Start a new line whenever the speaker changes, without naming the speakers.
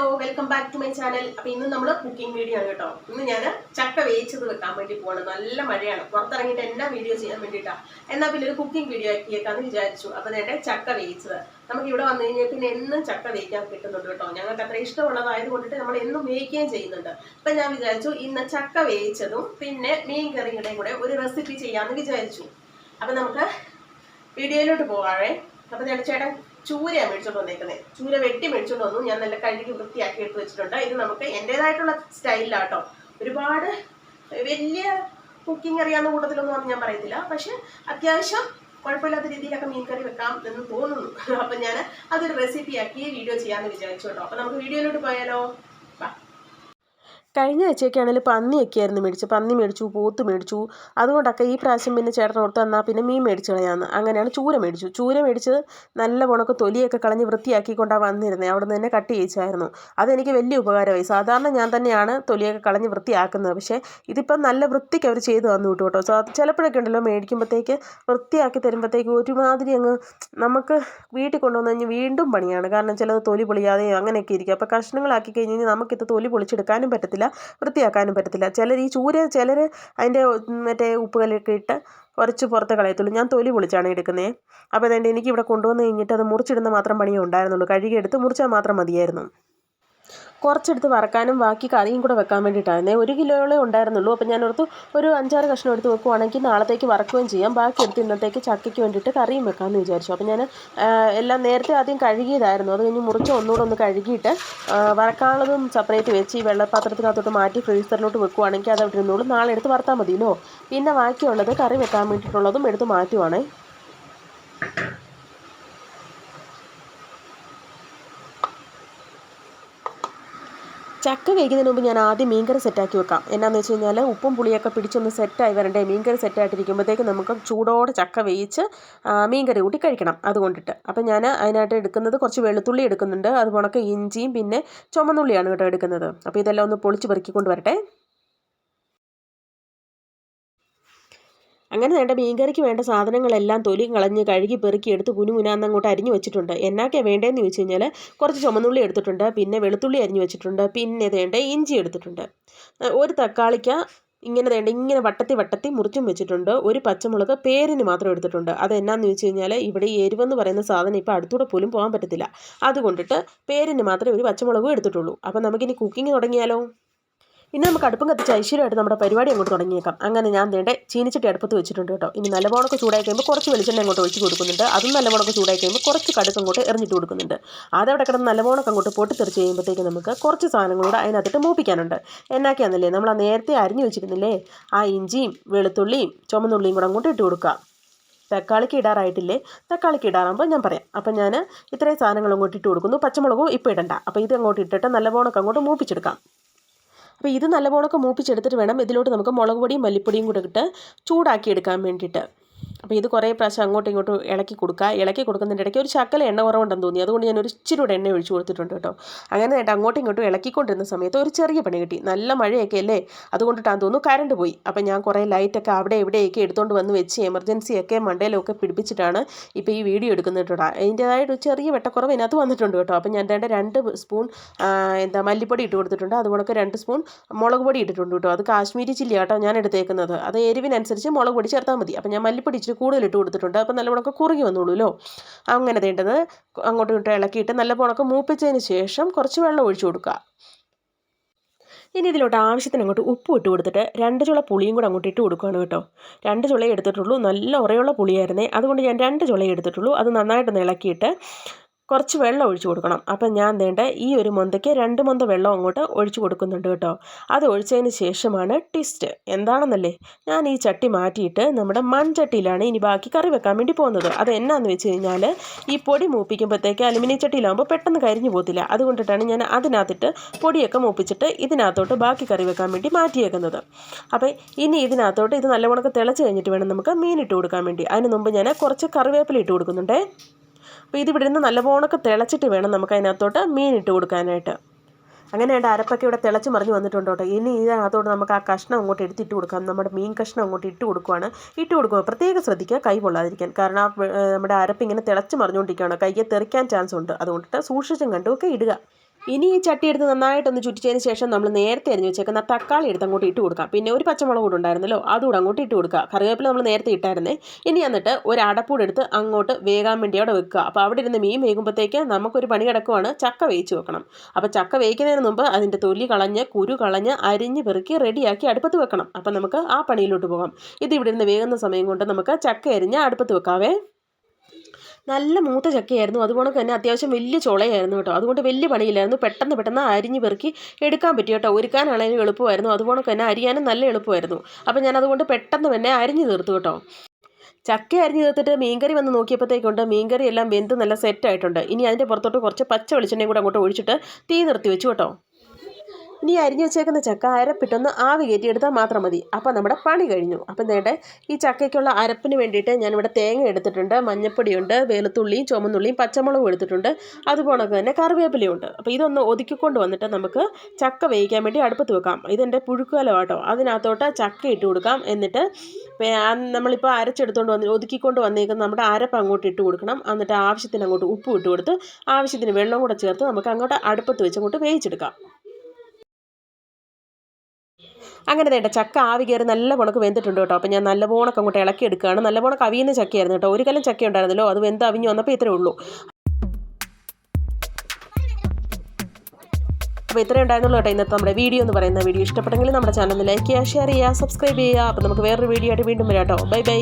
Welcome back to my channel അപ്പൊ ഇന്ന് നമ്മൾ കുക്കിംഗ് വീഡിയോ ആണ് കേട്ടോ. ഇന്ന് ഞാൻ ചക്ക വേവിച്ചത് വെക്കാൻ വേണ്ടി പോകണം നല്ല മഴയാണ്. പുറത്തിറങ്ങിയിട്ട് എന്നാ വീഡിയോ ചെയ്യാൻ വേണ്ടിയിട്ടാ എന്നാ പിന്നെ ഒരു കുക്കിംഗ് വീഡിയോ ആക്കിയേക്കാന്ന് വിചാരിച്ചു. അപ്പൊ നേരെ ചക്ക വേവിച്ചത്. നമുക്ക് ഇവിടെ വന്നു കഴിഞ്ഞാൽ പിന്നെ എന്നും ചക്ക വേവിക്കാൻ കിട്ടുന്നുണ്ട് കേട്ടോ. ഞങ്ങൾക്ക് അത്ര ഇഷ്ടമുള്ളതായത് കൊണ്ടിട്ട് നമ്മൾ എന്നും വേവിക്കുകയും ചെയ്യുന്നുണ്ട്. അപ്പൊ ഞാൻ വിചാരിച്ചു ഇന്ന് ചക്ക വേവിച്ചതും പിന്നെ മീൻ കറിയുടെയും കൂടെ ഒരു റെസിപ്പി ചെയ്യാമെന്ന് വിചാരിച്ചു. അപ്പൊ നമുക്ക് വീഡിയോയിലോട്ട് പോവാഴേ അപ്പൊ ഞാൻ ചേട്ടൻ ചൂരയാണ് മേടിച്ചോണ്ട് വന്നേക്കുന്നത് ചൂര വെട്ടി മേടിച്ചോണ്ട് വന്നു. ഞാൻ നല്ല കഴുകി വൃത്തിയാക്കി എടുത്ത് വെച്ചിട്ടുണ്ട്. ഇത് നമുക്ക് എന്റെതായിട്ടുള്ള സ്റ്റൈലിലാട്ടോ ഒരുപാട് വലിയ കുക്കിംഗ് അറിയാവുന്ന കൂട്ടത്തിലൊന്നും ഞാൻ പറയത്തില്ല. പക്ഷെ അത്യാവശ്യം കുഴപ്പമില്ലാത്ത രീതിയിലൊക്കെ മീൻ കറി വെക്കാം എന്ന് തോന്നുന്നു. അപ്പം ഞാൻ അതൊരു റെസിപ്പിയാക്കി വീഡിയോ ചെയ്യാമെന്ന് വിചാരിച്ചു കേട്ടോ. അപ്പം നമുക്ക് വീഡിയോയിലോട്ട് പോയാലോ?
കഴിഞ്ഞ ആഴ്ചയൊക്കെയാണെങ്കിൽ പന്നിയൊക്കെ ആയിരുന്നു മേടിച്ചു പന്നി മേടിച്ചു പോത്ത് മേടിച്ചു. അതുകൊണ്ടൊക്കെ ഈ പ്രാവശ്യം പിന്നെ ചേട്ടൻ ഓർത്ത് തന്നാൽ പിന്നെ മീൻ മേടിച്ച് കളയാന്ന്. അങ്ങനെയാണ് ചൂര മേടിച്ചു. ചൂര മേടിച്ചത് നല്ല പോണൊക്കെ തൊലിയൊക്കെ കളഞ്ഞ് വൃത്തിയാക്കിക്കൊണ്ടാണ് വന്നിരുന്നത് അവിടെ നിന്ന് തന്നെ കട്ട് ചെയ്യിച്ചായിരുന്നു. അതെനിക്ക് വലിയ ഉപകാരമായി. സാധാരണ ഞാൻ തന്നെയാണ് തൊലിയൊക്കെ കളഞ്ഞ് വൃത്തിയാക്കുന്നത്. പക്ഷേ ഇതിപ്പം നല്ല വൃത്തിക്ക് അവർ ചെയ്തു തന്നു വിട്ടു കേട്ടോ സോ ചിലപ്പോഴൊക്കെ ഉണ്ടല്ലോ മേടിക്കുമ്പോഴത്തേക്ക് വൃത്തിയാക്കി തരുമ്പോഴത്തേക്ക് ഒരുമാതിരി അങ്ങ് നമുക്ക് വീട്ടിൽ കൊണ്ടുവന്ന് കഴിഞ്ഞ് വീണ്ടും പണിയാണ്. കാരണം ചിലത് തൊലി പൊളിയാതെയോ അങ്ങനെയൊക്കെ ഇരിക്കും. അപ്പോൾ കഷ്ണങ്ങളാക്കി കഴിഞ്ഞ് കഴിഞ്ഞാൽ നമുക്കിത് തൊലി പൊളിച്ചെടുക്കാനും പറ്റത്തില്ല. വൃത്തിയാക്കാനും പറ്റത്തില്ല. ചിലർ ഈ ചൂര ചിലർ അതിന്റെ മറ്റേ ഉപ്പുകലൊക്കെ ഇട്ട് കുറച്ച് പുറത്ത് കളയത്തുള്ളൂ. ഞാൻ തൊലി പൊളിച്ചാണ് എടുക്കുന്നത് അപ്പോൾ അതുകൊണ്ട് എനിക്ക് ഇവിടെ കൊണ്ടുവന്ന് കഴിഞ്ഞിട്ട് അത് മുറിച്ചിടുന്ന മാത്രം പണിയേ ഉണ്ടായിരുന്നുള്ളൂ. കഴുകിയെടുത്ത് മുറിച്ചാൽ മാത്രം മതിയായിരുന്നു. കുറച്ചെടുത്ത് വറക്കാനും ബാക്കി കറിയും കൂടെ വെക്കാൻ വേണ്ടിയിട്ടായിരുന്നേ. ഒരു കിലോയോളേ ഉണ്ടായിരുന്നുള്ളൂ. അപ്പോൾ ഞാൻ ഓർത്തു ഒരു അഞ്ചാറ് കഷ്ണം എടുത്ത് വെക്കുവാണെങ്കിൽ നാളത്തേക്ക് വറക്കുകയും ചെയ്യാം. ബാക്കി എടുത്ത് ഇന്നത്തേക്ക് ചക്കയ്ക്ക് വേണ്ടിയിട്ട് കറിയും വെക്കാമെന്ന് വിചാരിച്ചു. അപ്പോൾ ഞാൻ എല്ലാം നേരത്തെ ആദ്യം കഴുകിയതായിരുന്നു. അത് കഴിഞ്ഞ് മുറിച്ച് ഒന്നുകൂടെ ഒന്ന് കഴുകിയിട്ട് വറക്കാനുള്ളതും സെപ്പറേറ്റ് വെച്ച് ഈ വെള്ളപ്പാത്രത്തിനകത്തോട്ട് മാറ്റി ഫ്രീസറിലോട്ട് വെക്കുവാണെങ്കിൽ അത് അവിടെ ഇരുന്നോളൂ. നാളെ എടുത്ത് വറുത്താൽ മതിയല്ലോ. പിന്നെ ബാക്കിയുള്ളത് കറി വെക്കാൻ വേണ്ടിയിട്ടുള്ളതും എടുത്ത് മാറ്റുവാണേ. ചക്ക വേകുന്നതിന് മുമ്പ് ഞാൻ ആദ്യം മീൻകറി സെറ്റാക്കി വെക്കാം. എന്നാന്ന് വെച്ച് കഴിഞ്ഞാൽ ഉപ്പും പുളിയൊക്കെ പിടിച്ചൊന്ന് സെറ്റായി വരണ്ടേ? മീൻകറി സെറ്റായിട്ടിരിക്കുമ്പോഴത്തേക്ക് നമുക്ക് ചൂടോടെ ചക്ക വേവിച്ച് ആ, മീൻകറി കൂട്ടി കഴിക്കണം അതുകൊണ്ടിട്ട്. അപ്പം ഞാൻ അതിനായിട്ട് എടുക്കുന്നത് കുറച്ച് വെളുത്തുള്ളി എടുക്കുന്നുണ്ട്. അതുപോണക്ക് ഇഞ്ചിയും പിന്നെ ചുമന്നുള്ളിയാണ് കേട്ടോ എടുക്കുന്നത്. അപ്പോൾ ഇതെല്ലാം ഒന്ന് പൊളിച്ച് പെറുക്കിക്കൊണ്ട് വരട്ടെ അങ്ങനെ വേണ്ട മീൻകറിക്ക് വേണ്ട സാധനങ്ങളെല്ലാം തൊലി കളഞ്ഞ് കഴുകി പെറുക്കി എടുത്ത് കുനുകുനാന്ന് അങ്ങോട്ട് അരിഞ്ഞു വെച്ചിട്ടുണ്ട്. എന്നാക്കിയാണ് വേണ്ടതെന്ന് ചോദിച്ചു കഴിഞ്ഞാൽ കുറച്ച് ചുമന്നുള്ളി എടുത്തിട്ടുണ്ട് പിന്നെ വെളുത്തുള്ളി അരിഞ്ഞു വെച്ചിട്ടുണ്ട് പിന്നെ വേണ്ട ഇഞ്ചി എടുത്തിട്ടുണ്ട്. ഒരു തക്കാളിക്ക ഇങ്ങനെ വേണ്ട ഇങ്ങനെ വട്ടത്തി വട്ടത്തി മുറിച്ചും വെച്ചിട്ടുണ്ട്. ഒരു പച്ചമുളക് പേരിന് മാത്രം എടുത്തിട്ടുണ്ട്. അത് എന്നാന്ന് ചോദിച്ചു കഴിഞ്ഞാൽ ഇവിടെ എരിവെന്ന് പറയുന്ന സാധനം ഇപ്പോൾ അടുത്തൂടെ പോലും പോകാൻ പറ്റത്തില്ല. അതുകൊണ്ടിട്ട് പേരിന് മാത്രമേ ഒരു പച്ചമുളകും എടുത്തിട്ടുള്ളൂ. അപ്പം നമുക്കിനി കുക്കിംഗ് തുടങ്ങിയാലോ? ഇനി നമുക്ക് അടുപ്പം കത്തിച്ച് ഐശ്വര്യമായിട്ട് നമ്മുടെ പരിപാടി അങ്ങോട്ട് തുടങ്ങിയേക്കാം. അങ്ങനെ ഞാൻ വേണ്ട ചീനിച്ചട്ടി അടുപ്പത്ത് വെച്ചിട്ടുണ്ട് കേട്ടോ. ഇനി നല്ലവണ്ണമൊക്കെ ചൂടായി കഴിയുമ്പോൾ കുറച്ച് വെളിച്ചെണ്ണ അങ്ങോട്ട് ഒഴിച്ച് കൊടുക്കുന്നുണ്ട്. അതും നല്ലവണ്ണമൊക്കെ ചൂടായി കഴിയുമ്പോൾ കുറച്ച് കടുക്ക് അങ്ങോട്ട് എറിഞ്ഞിട്ട് കൊടുക്കുന്നുണ്ട്. അതവിടെ കിടന്ന് നല്ലവണ്ണമൊക്കെ അങ്ങോട്ട് പൊട്ടി തെറിച്ച് കഴിയുമ്പോഴത്തേക്ക് നമുക്ക് കുറച്ച് സാധനങ്ങളൂടെ അതിനകത്തിട്ട് മൂപ്പിക്കാനുണ്ട്. എന്നാക്കിയാന്നല്ലേ? നമ്മൾ ആ നേരത്തെ അരിഞ്ഞു വെച്ചിരുന്നില്ലേ? ആ ഇഞ്ചിയും വെളുത്തുള്ളിയും ചുമന്നുള്ളിയും കൂടെ അങ്ങോട്ട് ഇട്ട് കൊടുക്കുക. തക്കാളിക്ക് ഇടാറായിട്ടില്ലേ? തക്കാളിക്ക് ഇടാറാകുമ്പോൾ ഞാൻ പറയാം. അപ്പം ഞാൻ ഇത്രയും സാധനങ്ങൾ അങ്ങോട്ട് ഇട്ട് കൊടുക്കുന്നു. പച്ചമുളകും ഇപ്പോൾ ഇടണ്ട. അപ്പോൾ ഇത് അങ്ങോട്ട് ഇട്ടിട്ട് നല്ലവണ്ണമൊക്കെ അങ്ങോട്ട് മൂപ്പിച്ചെടുക്കാം. അപ്പോൾ ഇത് നല്ലപോണൊക്കെ മൂപ്പിച്ചെടുത്തിട്ട് വേണം ഇതിലോട്ട് നമുക്ക് മുളക് പൊടിയും മല്ലിപ്പൊടിയും കൂടെ ഇട്ട് ചൂടാക്കിയെടുക്കാൻ വേണ്ടിയിട്ട്. അപ്പോൾ ഇത് കുറേ പ്രാവശ്യം അങ്ങോട്ടും ഇങ്ങോട്ടും ഇളക്കി കൊടുക്കുക ഇളക്കി കൊടുക്കുന്നതിന്റെ ഇടയ്ക്ക് ഒരു ശക്കല എണ്ണ കുറവുണ്ടെന്ന് തോന്നി. അതുകൊണ്ട് ഞാൻ ഒരു ഇച്ചിരി കൂടെ എണ്ണ ഒഴിച്ച് കൊടുത്തിട്ടുണ്ട് കേട്ടോ. അങ്ങനെ ആയിട്ട് അങ്ങോട്ടും ഇങ്ങോട്ടും ഇളക്കിക്കൊണ്ടിരുന്ന സമയത്ത് ഒരു ചെറിയ പണി കിട്ടി. നല്ല മഴയൊക്കെ അല്ലേ? അതുകൊണ്ടിട്ടാന്ന് തോന്നുന്നു കറണ്ട് പോയി. അപ്പോൾ ഞാൻ കുറേ ലൈറ്റൊക്കെ അവിടെ ഇവിടെയൊക്കെ എടുത്തുകൊണ്ട് വന്ന് വെച്ച് എമർജൻസിയൊക്കെ മണ്ടയിലൊക്കെ പിടിപ്പിച്ചിട്ടാണ് ഇപ്പോൾ ഈ വീഡിയോ എടുക്കുന്നത് കേട്ടോ. അതിന്റേതായിട്ട് ഒരു ചെറിയ വെട്ടക്കുറവ് ഇതിനകത്ത് വന്നിട്ടുണ്ട് കേട്ടോ. അപ്പോൾ ഞാൻ രണ്ട് രണ്ട് സ്പൂൺ എന്താ മല്ലിപ്പൊടി ഇട്ട് കൊടുത്തിട്ടുണ്ട്. അതുപോലൊക്കെ രണ്ട് സ്പൂൺ മുളക് പൊടി ഇട്ടിട്ടുണ്ട് കേട്ടോ. അത് കാശ്മീരി ചില്ലി കേട്ടോ ഞാൻ എടുത്തേക്കുന്നത്. അത് എരിവിനനുസരിച്ച് മുളക് പൊടി ചേർത്താൽ മതി. അപ്പോൾ ഞാൻ മല്ലിപ്പൊടി ഇച്ചിരി കൂടുതൽ ഇട്ട് കൊടുത്തിട്ടുണ്ട്. അപ്പോൾ നല്ലവണ്ണമൊക്കെ കുറുകി വന്നോളൂല്ലോ. അങ്ങനെ വേണ്ടത് അങ്ങോട്ടും ഇങ്ങോട്ടും ഇളക്കിയിട്ട് നല്ലവണ്ണമൊക്കെ മൂപ്പിച്ചതിന് ശേഷം കുറച്ച് വെള്ളം ഒഴിച്ചു കൊടുക്കുക. ഇനി ഇതിലോട്ട് ആവശ്യത്തിന് അങ്ങോട്ട് ഉപ്പ് ഇട്ട് കൊടുത്തിട്ട് രണ്ട് ചുള പുളിയും കൂടെ അങ്ങോട്ട് ഇട്ട് കൊടുക്കുകയാണ് കേട്ടോ. രണ്ട് ചുളയേ എടുത്തിട്ടുള്ളൂ. നല്ല ഉറയുള്ള പുളിയായിരുന്നേ. അതുകൊണ്ട് ഞാൻ രണ്ട് ചുളയേ എടുത്തിട്ടുള്ളൂ. അത് നന്നായിട്ടൊന്ന് ഇളക്കിയിട്ട് കുറച്ച് വെള്ളം ഒഴിച്ചു കൊടുക്കണം. അപ്പം ഞാൻ വേണ്ട ഈ ഒരു മൊന്തയ്ക്ക് രണ്ട് മൊന്ത വെള്ളം അങ്ങോട്ട് ഒഴിച്ചു കൊടുക്കുന്നുണ്ട് കേട്ടോ. അത് ഒഴിച്ചതിന് ശേഷമാണ് ട്വിസ്റ്റ് എന്താണെന്നല്ലേ? ഞാൻ ഈ ചട്ടി മാറ്റിയിട്ട് നമ്മുടെ മൺചട്ടിയിലാണ് ഇനി ബാക്കി കറി വെക്കാൻ വേണ്ടി പോകുന്നത്. അത് എന്നാന്ന് വെച്ച് കഴിഞ്ഞാൽ ഈ പൊടി മൂപ്പിക്കുമ്പോഴത്തേക്ക് അലുമിനിയം ചട്ടിയിലാകുമ്പോൾ പെട്ടെന്ന് കരിഞ്ഞു പോകത്തില്ല. അതുകൊണ്ടിട്ടാണ് ഞാൻ അതിനകത്തിട്ട് പൊടിയൊക്കെ മൂപ്പിച്ചിട്ട് ഇതിനകത്തോട്ട് ബാക്കി കറി വെക്കാൻ വേണ്ടി മാറ്റിയേക്കുന്നത്. അപ്പോൾ ഇനി ഇതിനകത്തോട്ട് ഇത് നല്ലവണ്ണം തിളച്ച് കഴിഞ്ഞിട്ട് വേണം നമുക്ക് മീൻ ഇട്ട് കൊടുക്കാൻ വേണ്ടി. അതിന് മുമ്പ് ഞാൻ കുറച്ച് കറിവേപ്പില ഇട്ട് കൊടുക്കുന്നുണ്ടേ. അപ്പോൾ ഇത് ഇവിടെ നിന്ന് നല്ലവണ്ണമൊക്കെ തിളച്ചിട്ട് വേണം നമുക്ക് അതിനകത്തോട്ട് മീൻ ഇട്ട് കൊടുക്കാനായിട്ട്. അങ്ങനെ എന്റെ അരപ്പൊക്കെ ഇവിടെ തിളച്ച് മറിഞ്ഞ് വന്നിട്ടുണ്ട് കേട്ടോ. ഇനി ഇതിനകത്തോട്ട് നമുക്ക് ആ കഷ്ണം അങ്ങോട്ട് എടുത്തിട്ട് കൊടുക്കാം. നമ്മുടെ മീൻ കഷ്ണം അങ്ങോട്ട് ഇട്ട് കൊടുക്കുകയാണ് ഇട്ട് കൊടുക്കുക പ്രത്യേകം ശ്രദ്ധിക്കുക കൈ പൊള്ളാതിരിക്കാൻ. കാരണം ആ നമ്മുടെ അരപ്പ് ഇങ്ങനെ തിളച്ച് മറിഞ്ഞുകൊണ്ടിരിക്കുകയാണ്. കൈക്ക് തെറിക്കാൻ ചാൻസ് ഉണ്ട്. അതുകൊണ്ടിട്ട് സൂക്ഷിച്ചും കണ്ടുമൊക്കെ ഇടുക. ഇനി ഈ ചട്ടി എടുത്ത് നന്നായിട്ടൊന്ന് ചുറ്റിച്ചതിന് ശേഷം നമ്മൾ നേരത്തെ അരിഞ്ഞ് വെച്ചേക്കുന്ന തക്കാളി എടുത്ത് അങ്ങോട്ട് ഇട്ട് കൊടുക്കാം. പിന്നെ ഒരു പച്ചമുളക് കൂടെ ഉണ്ടായിരുന്നല്ലോ അതുകൂടെ അങ്ങോട്ട് ഇട്ട് കൊടുക്കുക കറിവേപ്പില നമ്മൾ നേരത്തെ ഇട്ടായിരുന്നേ. ഇനി എന്നിട്ട് ഒരു അടപ്പൂടെ എടുത്ത് അങ്ങോട്ട് വേകാൻ വേണ്ടി അവിടെ വെക്കുക. അപ്പോൾ അവിടെ ഇരുന്ന് മീൻ വേകുമ്പോഴത്തേക്ക് നമുക്കൊരു പണി കിടക്കുവാണ് ചക്ക വേവിച്ച് വെക്കണം. അപ്പോൾ ചക്ക വേവിക്കുന്നതിന് മുമ്പ് അതിന്റെ തൊലി കളഞ്ഞ് കുരു കളഞ്ഞ് അരിഞ്ഞ് പെറുക്കി റെഡിയാക്കി അടുപ്പത്ത് വെക്കണം. അപ്പോൾ നമുക്ക് ആ പണിയിലോട്ട് പോകാം. ഇത് ഇവിടെ ഇരുന്ന് വേകുന്ന സമയം കൊണ്ട് നമുക്ക് ചക്ക അരിഞ്ഞ് അടുപ്പത്ത് വെക്കാവേ. നല്ല മൂത്ത ചക്കയായിരുന്നു. അതുപോലെ തന്നെ അത്യാവശ്യം വലിയ ചുളയായിരുന്നു കേട്ടോ. അതുകൊണ്ട് വലിയ പണിയില്ലായിരുന്നു. പെട്ടെന്ന് പെട്ടെന്ന് അരിഞ്ഞ് പെറുക്കി എടുക്കാൻ പറ്റി കേട്ടോ. ഒരുക്കാനാണെങ്കിലും എളുപ്പമായിരുന്നു. അതുപോലെ തന്നെ അരിയാനും നല്ല എളുപ്പമായിരുന്നു. അപ്പം ഞാൻ അതുകൊണ്ട് പെട്ടെന്ന് തന്നെ അരിഞ്ഞ് തീർത്തു കേട്ടോ. ചക്ക അരിഞ്ഞ് തീർത്തിട്ട് മീൻകറി വന്ന് നോക്കിയപ്പോഴത്തേക്കുണ്ട് മീൻകറി എല്ലാം വെന്ത് നല്ല സെറ്റായിട്ടുണ്ട് ഇനി അതിന്റെ പുറത്തോട്ട് കുറച്ച് പച്ച വെളിച്ചെണ്ണയും കൂടെ അങ്ങോട്ട് ഒഴിച്ചിട്ട് തീ നിർത്തി വെച്ചു കേട്ടോ. ഇനി അരിഞ്ഞു വെച്ചേക്കുന്ന ചക്ക അരപ്പിട്ടൊന്ന് ആവി കയറ്റിയെടുത്താൽ മാത്രം മതി. അപ്പം നമ്മുടെ പണി കഴിഞ്ഞു. അപ്പം നേട്ടെ ഈ ചക്കയ്ക്കുള്ള അരപ്പിന് വേണ്ടിയിട്ട് ഞാനിവിടെ തേങ്ങ എടുത്തിട്ടുണ്ട് മഞ്ഞപ്പൊടിയുണ്ട് വെളുത്തുള്ളിയും ചുമന്നുള്ളിയും പച്ചമുളകും എടുത്തിട്ടുണ്ട് അതുപോലെ തന്നെ കറിവേപ്പിലയുണ്ട്. അപ്പോൾ ഇതൊന്ന് ഒതുക്കിക്കൊണ്ട് വന്നിട്ട് നമുക്ക് ചക്ക വേവിക്കാൻ വേണ്ടി അടുപ്പത്ത് വെക്കാം. ഇതെന്റെ പുഴുക്കുവല കേട്ടോ അതിനകത്തോട്ട് ചക്ക ഇട്ട് കൊടുക്കാം. എന്നിട്ട് നമ്മളിപ്പോൾ അരച്ചെടുത്തുകൊണ്ട് വന്ന് ഒതുക്കിക്കൊണ്ട് വന്നേക്കുന്ന നമ്മുടെ അരപ്പ് അങ്ങോട്ട് ഇട്ട് കൊടുക്കണം. എന്നിട്ട് ആവശ്യത്തിന് അങ്ങോട്ട് ഉപ്പ് ഇട്ട് കൊടുത്ത് ആവശ്യത്തിന് വെള്ളം കൂടെ ചേർത്ത് നമുക്ക് അങ്ങോട്ട് അടുപ്പത്ത് വെച്ച് അങ്ങോട്ട് വേവിച്ചെടുക്കാം. അങ്ങനെ വേണ്ട ചക്ക ആവി കയറി നല്ല പോണക്ക് വെന്തിട്ടുണ്ട് കേട്ടോ. അപ്പോൾ ഞാൻ നല്ല പോണക്ക് അങ്ങോട്ട് ഇളക്കി എടുക്കുകയാണ്. നല്ല പോണക്ക് അവിയുന്ന ചക്കയായിരുന്നു കേട്ടോ. ഒരു കലം ചക്ക ഉണ്ടായിരുന്നല്ലോ. അത് വെന്ത് അവിഞ്ഞ് വന്നപ്പോൾ ഇത്രേ ഉള്ളൂ. അപ്പോൾ ഇത്രയും ഉണ്ടായിരുന്നുള്ളൂ കേട്ടോ ഇന്നത്തെ നമ്മുടെ വീഡിയോ എന്ന് പറയുന്ന വീഡിയോ. ഇഷ്ടപ്പെട്ടെങ്കിൽ നമ്മുടെ ചാനൽ ലൈക്ക് ചെയ്യുക ഷെയർ ചെയ്യുക സബ്സ്ക്രൈബ് ചെയ്യുക. അപ്പോൾ നമുക്ക് വേറൊരു വീഡിയോ ആയിട്ട് വീണ്ടും വരാം കേട്ടോ. Bye bye.